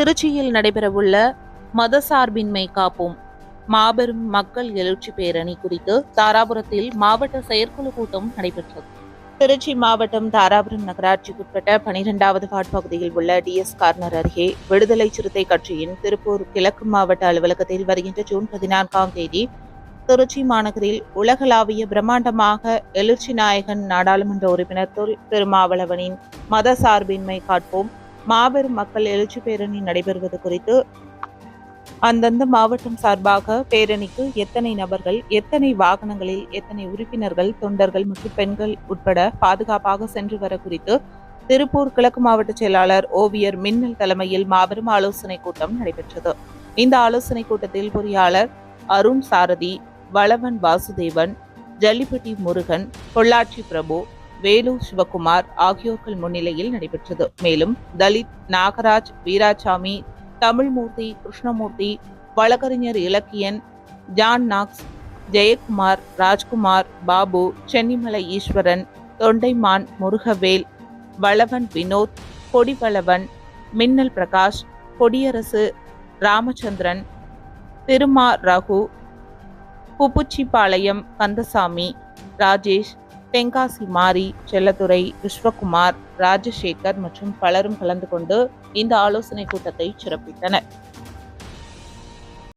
திருச்சியில் நடைபெறவுள்ள மதசார்பின்மை காப்போம். மாபெரும் மக்கள் எழுச்சி பேரணி குறித்து தாராபுரத்தில் மாவட்ட செயற்குழு கூட்டம் நடைபெற்றது. திருச்சி மாவட்டம் தாராபுரம் நகராட்சிக்குட்பட்ட பனிரெண்டாவது வார்டு பகுதியில் உள்ள டிஎஸ் கார்னர் அருகே விடுதலை சிறுத்தை கட்சியின் திருப்பூர் கிழக்கு மாவட்ட அலுவலகத்தில் வருகின்ற ஜூன் பதினான்காம் தேதி திருச்சி மாநகரில் உலகளாவிய பிரம்மாண்டமாக எழுச்சி நாயகன் நாடாளுமன்ற உறுப்பினர் தொல் திருமாவளவனின் மத சார்பின்மை காட்போம். மாபெரும் மக்கள் எழுச்சி பேரணி நடைபெறுவது குறித்து அந்தந்த மாவட்டம் சார்பாக பேரணிக்கு எத்தனை நபர்கள் எத்தனை வாகனங்களில் எத்தனை உறுப்பினர்கள் தொண்டர்கள் மற்றும் பெண்கள் உட்பட பாதுகாப்பாக சென்று வர குறித்து திருப்பூர் கிழக்கு மாவட்ட செயலாளர் ஓவியர் மின்னல் தலைமையில் மாபெரும் ஆலோசனை கூட்டம் நடைபெற்றது. இந்த ஆலோசனை கூட்டத்தில் பொறியாளர் அருண் சாரதி வளவன் வாசுதேவன் ஜல்லிப்பட்டி முருகன் பொள்ளாச்சி பிரபு வேலு சிவகுமார் ஆகியோர்கள் முன்னிலையில் நடைபெற்றது. மேலும் தலித் நாகராஜ் வீராசாமி தமிழ்மூர்த்தி கிருஷ்ணமூர்த்தி வழக்கறிஞர் இலக்கியன் ஜான் நாக்ஸ் ஜெயக்குமார் ராஜ்குமார் பாபு சென்னிமலை ஈஸ்வரன் தொண்டைமான் முருகவேல் வளவன் வினோத் கொடிவளவன் மின்னல் பிரகாஷ் கொடியரசு ராமச்சந்திரன் திருமா ரகு புப்புச்சிபாளையம் கந்தசாமி ராஜேஷ் தென்காசி மாரி செல்லத்துறை விஸ்வகுமார் ராஜசேகர் மற்றும் பலரும் கலந்து கொண்டு இந்த ஆலோசனை கூட்டத்தை சிறப்பித்தனர்.